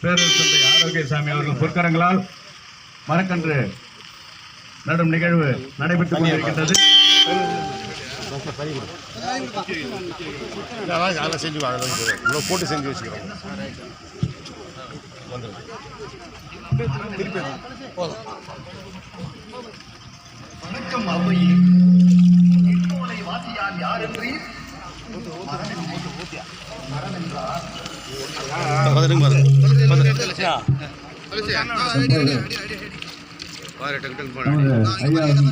பேரூர் தந்தை ஆரோக்கியசாமி அவர்கள் பொற்கரங்களால் மரக்கன்று நடும் நிகழ்வு நடைபெற்றுக் கொண்டிருக்கின்றது. செஞ்சு போட்டு செஞ்சு வச்சுக்கிறோம் வணக்கம் அவையே இந்நூலை வாசியார் யார் என்று நமது ஐயாவின்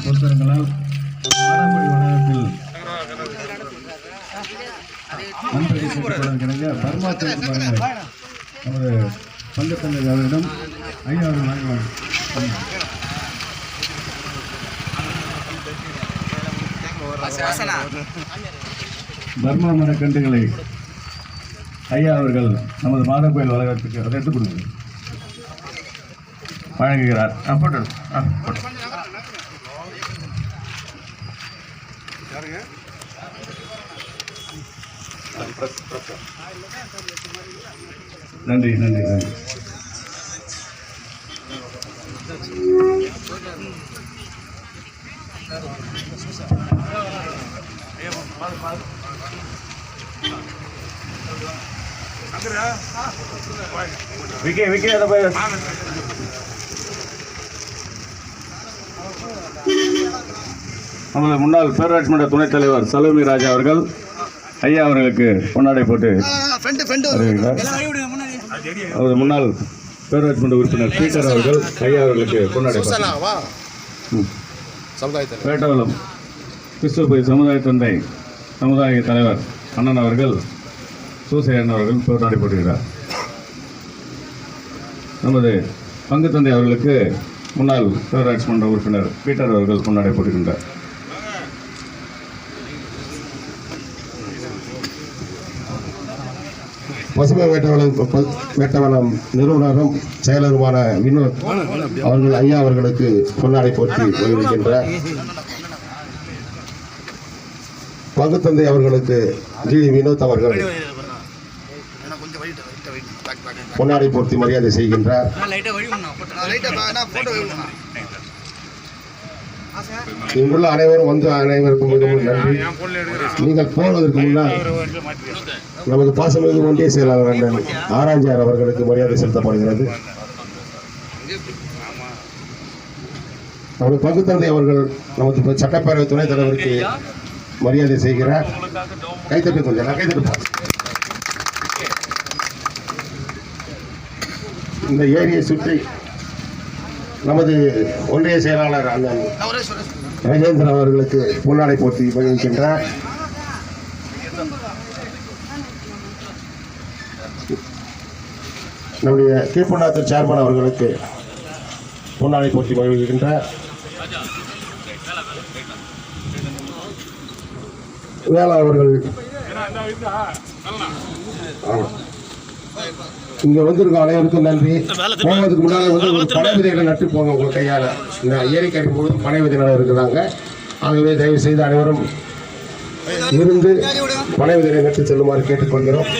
பொற்கரங்களால் மாறாங்குடி வளாகத்தில் நன்றி கேட்டுக்கொள்வதற்கிணங்க பர்மாத்தன் பாருங்க நமது பங்கத்தந்தை அவரிடம் ஐயா அவர்கள் வாங்குவாங்க பர்மா மரக்கன்றுகளை ஐயா அவர்கள் நமது மாதக்கோயில் வளாகத்துக்கு அதை எடுத்துக் கொடுங்க வழங்குகிறார். ஆ, போட்டு ஆ, போட்டு. நன்றி நன்றி நன்றி. விக்கி விக்கி அதை போய் நமது முன்னாள் பேரூராட்சி மன்ற துணைத் தலைவர் சலோமி ராஜா அவர்கள் ஐயா அவர்களுக்கு பொன்னாடை போட்டு நமது முன்னாள் பேரூராட்சி மன்ற உறுப்பினர் பீட்டர் அவர்கள் ஐயா அவர்களுக்கு பொன்னாடை வேட்டவலம் கிறிஸ்துவ சமுதாய தந்தை சமுதாய தலைவர் அண்ணன் அவர்கள் சூசையன் அவர்கள் போராடி போடுகிறார். நமது பங்கு தந்தை அவர்களுக்கு முன்னாள் பேரூராட்சி மன்ற உறுப்பினர் பீட்டர் அவர்கள் கொண்டாடி போடுகின்றார். பசுமை வேட்டவளம் வேட்டவளம் நிறுவனரும் செயலருமான வினோத் அவர்கள் ஐயா அவர்களுக்கு பொன்னாடை போற்றி வருகின்றார் பங்குத்தந்தை அவர்களுக்கு ஜி வினோத் அவர்கள் பொன்னாடை போர்த்தி மரியாதை செய்கின்றார். இங்குள்ள அனைவரும் வந்து அனைவருக்கும் மிகவும் நன்றி. நீங்கள் போவதற்கு முன்னால் நமது பாசமிகு ஒன்றிய செயலாளர் அண்ணன் ஆராய்ச்சியார் அவர்களுக்கு மரியாதை செலுத்தப்படுகிறது. நமது பங்குத்தந்தை அவர்கள் நமது சட்டப்பேரவை துணைத் தலைவருக்கு மரியாதை செய்கிறார். கைத்தட்டு கொஞ்சம் கைத்தட்டு இந்த ஏரியை சுற்றி நமது ஒன்றிய செயலாளர் அண்ணன் ரஜேந்திரன் அவர்களுக்கு முன்னாடை போட்டி வகிக்கின்றார் நம்முடைய கீழ்பண்ணாத்தூர் சேர்மன் அவர்களுக்கு பொன்னாடை போட்டி வழங்குகின்றார் வேளா அவர்கள் ஆமாம் இங்க வந்திருக்க அனைவருக்கும் நன்றி. போவதுக்கு முன்னால வந்து பனை விதைகளை நட்டு போங்க உங்க கையால. கட்டும் போது பனை விதை நட இருக்கிறாங்க. ஆகவே தயவு செய்து அனைவரும் இருந்து பனை விதைகளை நட்டு செல்லுமாறு கேட்டுக்கொள்கிறோம்.